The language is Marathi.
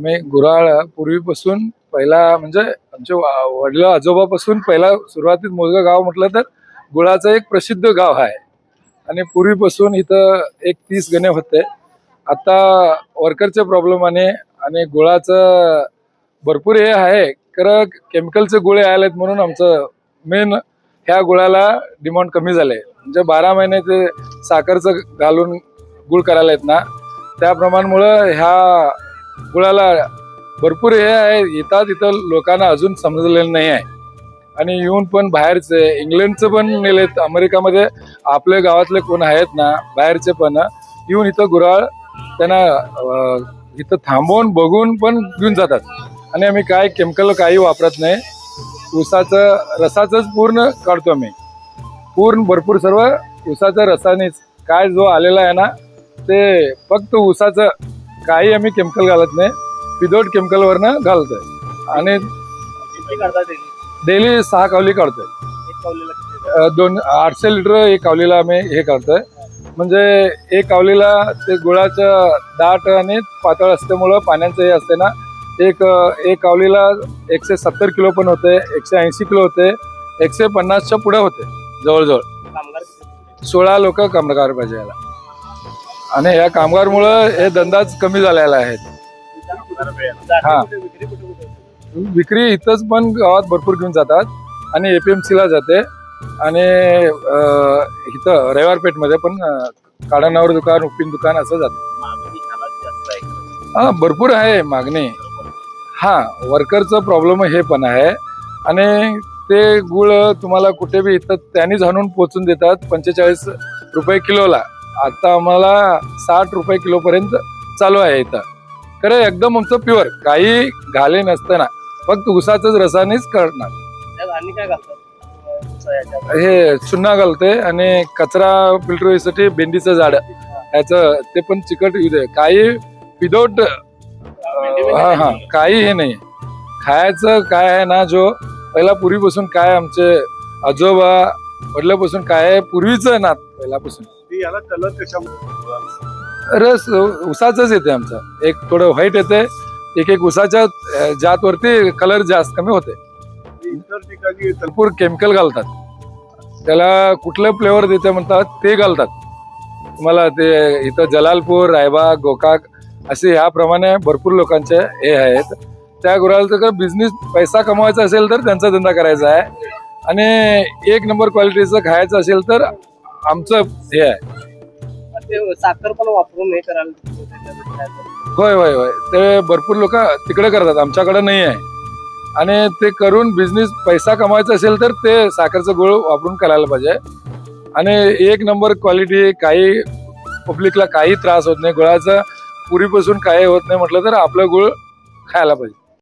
आम्ही गुराळ पूर्वीपासून पहिला म्हणजे आमचे वडील आजोबापासून पहिला सुरुवातीत मोजगाव गाव म्हटलं तर गुळाचं एक प्रसिद्ध गाव आहे. आणि पूर्वीपासून इथं एक तीस गणे होते. आता वर्करचे प्रॉब्लेम आणि आणि गुळाचं भरपूर हे आहे. खरं केमिकलचे गुळे आलेत म्हणून आमचं मेन ह्या गुळाला डिमांड कमी झाले. म्हणजे बारा महिने ते साखरचं घालून गुळ करायला येत ना. त्याप्रमाणामुळं ह्या कुळाला भरपूर हे आहे. येतात इथं लोकांना अजून समजलेलं नाही आहे. आणि येऊन पण बाहेरचे इंग्लंडचं पण नेलेत. अमेरिकामध्ये आपल्या गावातले कोण आहेत ना बाहेरचे पण येऊन इथं गुराळ त्यांना इथं थांबवून बघून पण घेऊन जातात. आणि आम्ही काय केमिकल काही वापरत नाही. ऊसाचं रसाचंच पूर्ण काढतो आम्ही. पूर्ण भरपूर सर्व ऊसाचं रसानेच. काय जो आलेला आहे ना ते फक्त ऊसाचं काही आम्ही केमिकल घालत नाही. विदाऊट केमिकलवरनं घालतोय. आणि किती काढता daily? डेली सहा कावली काढतोय. दोन आठशे लिटर एक कावलीला आम्ही हे करतोय. म्हणजे एक कावलीला ते गुळाचं दाट आणि पातळ असल्यामुळं पाण्याचं हे असते ना एक एक कावलीला एकशे सत्तर किलो पण होते एकशे ऐंशी किलो होते एकशे पन्नासच्या पुढे होते जवळजवळ? सोळा लोक कामगार पाहिजे याला. आणि या कामगारमुळं हे धंदाच कमी झालेला आहे. हा. विक्री इथंच पण गावात भरपूर घेऊन जातात आणि एपीएमसीला जाते. आणि इथं रविवारपेठमध्ये पण अं, दुकान उपिन दुकान असं जातं. हा भरपूर आहे मागणी. हा वर्करचं प्रॉब्लेम हे पण आहे. आणि ते गुळ तुम्हाला कुठे बी इथं त्यांनीच आणून पोचून देतात पंचेचाळीस रुपये किलोला. आता आम्हाला साठ रुपये किलोपर्यंत चालू आहे इथं. खरं एकदम आमचं प्युअर काही घाले नसताना. फक्त उसाचंच रसानेच करणार. आणि काय घालतात? हे चुन्ना घालते आणि कचरा फिल्टर होण्यासाठी भेंडीचं झाड. ह्याचं ते पण चिकट काही विदाऊट भेंडी हा हा. काही हे नाही. खायचं काय आहे ना जो पहिला पूर्वीपासून काय आमचे आजोबा वडिलापासून काय आहे पूर्वीचं ना पहिल्यापासून याला कलर कशामुळे रस उसाचंच येते आमचं. एक थोडं व्हाईट येते एक एक उसाच्या जातवरती कलर जास्त कमी होते. इतर ठिकाणी भरपूर केमिकल घालतात. त्याला कुठलं फ्लेवर देते म्हणतात ते घालतात. तुम्हाला ते इथं जलालपूर रायबाग गोकाक असे ह्याप्रमाणे भरपूर लोकांचे हे आहेत. त्या गुराला तर बिझनेस पैसा कमवायचा असेल तर त्यांचा धंदा करायचा आहे. आणि एक नंबर क्वालिटीचं खायचं असेल तर आमचं हे आहे. ते साखर पण वापरून हे करायला? होय होय होय. ते भरपूर लोक तिकडे करतात आमच्याकडे नाही आहे. आणि ते करून बिझनेस पैसा कमवायचा असेल तर ते साखरचं गुळ वापरून करायला पाहिजे. आणि एक नंबर क्वालिटी काही पब्लिकला काही त्रास होत नाही. गुळाचं पुरीपासून काही होत नाही म्हटलं तर आपलं गुळ खायला पाहिजे.